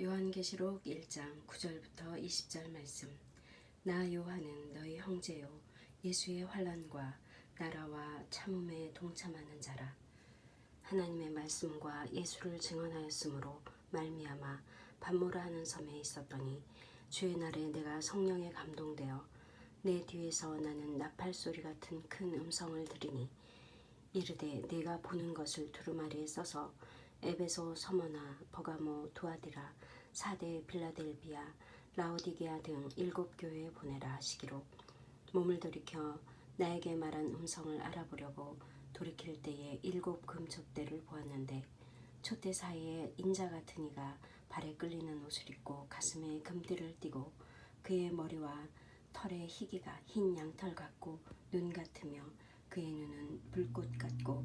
요한계시록 1장 9절부터 20절 말씀. 나 요한은 너희 형제요 예수의 환란과 나라와 참음에 동참하는 자라. 하나님의 말씀과 예수를 증언하였으므로 말미암아 반모라 하는 섬에 있었더니 주의 날에 내가 성령에 감동되어 내 뒤에서 나는 나팔 소리 같은 큰 음성을 들으니 이르되 내가 보는 것을 두루마리에 써서 에베소, 서머나, 버가모, 두아디라, 사대, 빌라델비아, 라오디게아 등 일곱 교회에 보내라 하시기로 몸을 돌이켜 나에게 말한 음성을 알아보려고 돌이킬 때에 일곱 금촛대를 보았는데 촛대 사이에 인자 같은 이가 발에 끌리는 옷을 입고 가슴에 금띠를 띠고 그의 머리와 털에 희기가 흰 양털 같고 눈 같으며 그의 눈은 불꽃 같고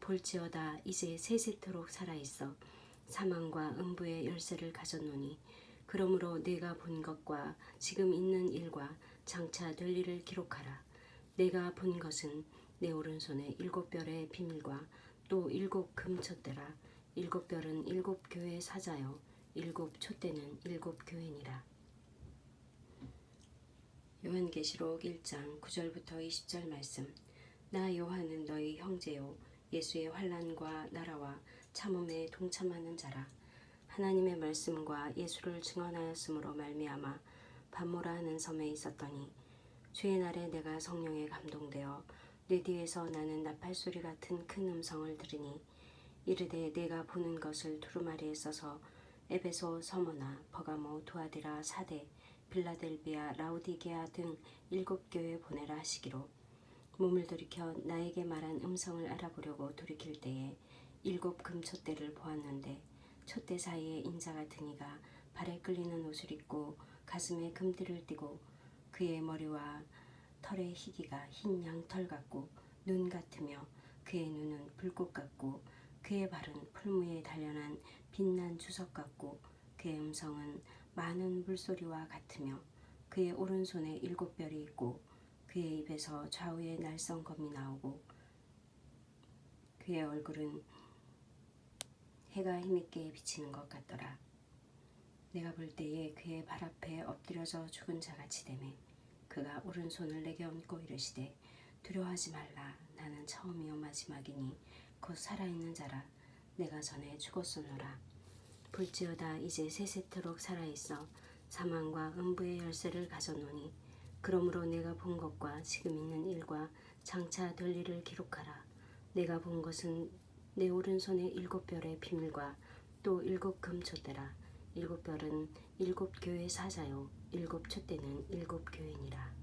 볼지어다 이제 세세토록 살아있어 사망과 음부의 열쇠를 가졌노니 그러므로 내가 본 것과 지금 있는 일과 장차 될 일을 기록하라. 내가 본 것은 내 오른손에 일곱 별의 비밀과 또 일곱 금촛대라. 일곱 별은 일곱 교회의 사자요. 일곱 촛대는 일곱 교회니라. 요한계시록 1장 9절부터 20절 말씀. 나 요한은 너희 형제요 예수의 환란과 나라와 참음에 동참하는 자라. 하나님의 말씀과 예수를 증언하였으므로 말미암아 반모라 하는 섬에 있었더니 주의 날에 내가 성령에 감동되어 내 뒤에서 나는 나팔 소리 같은 큰 음성을 들으니 이르되 내가 보는 것을 두루마리에 써서 에베소 서머나 버가모 두아디라 사대 빌라델비아 라우디게아 등 일곱 교회에 보내라 하시기로 몸을 돌이켜 나에게 말한 음성을 알아보려고 돌이킬 때에 일곱 금 촛대를 보았는데 촛대 사이에 인자 같은 이가 발에 끌리는 옷을 입고 가슴에 금띠를 띠고 그의 머리와 털의 희기가 흰 양털 같고 눈 같으며 그의 눈은 불꽃 같고 그의 발은 풀무에 단련한 빛난 주석 같고 그의 음성은 많은 물소리와 같으며 그의 오른손에 일곱 별이 있고 그의 입에서 좌우에 날성검이 나오고 그의 얼굴은 해가 힘있게 비치는 것 같더라. 내가 볼 때에 그의 발 앞에 엎드려져 죽은 자같이 되매 그가 오른손을 내게 얹고 이르시되 두려워하지 말라. 나는 처음이요 마지막이니 곧 살아있는 자라. 내가 전에 죽었었노라. 볼지어다 이제 세세토록 살아있어 사망과 음부의 열쇠를 가졌노니 그러므로 내가 본 것과 지금 있는 일과 장차 될 일을 기록하라. 내가 본 것은 내 오른손에 일곱 별의 비밀과 또 일곱 금초대라. 일곱 별은 일곱 교회 사자요. 일곱 촛대는 일곱 교회니라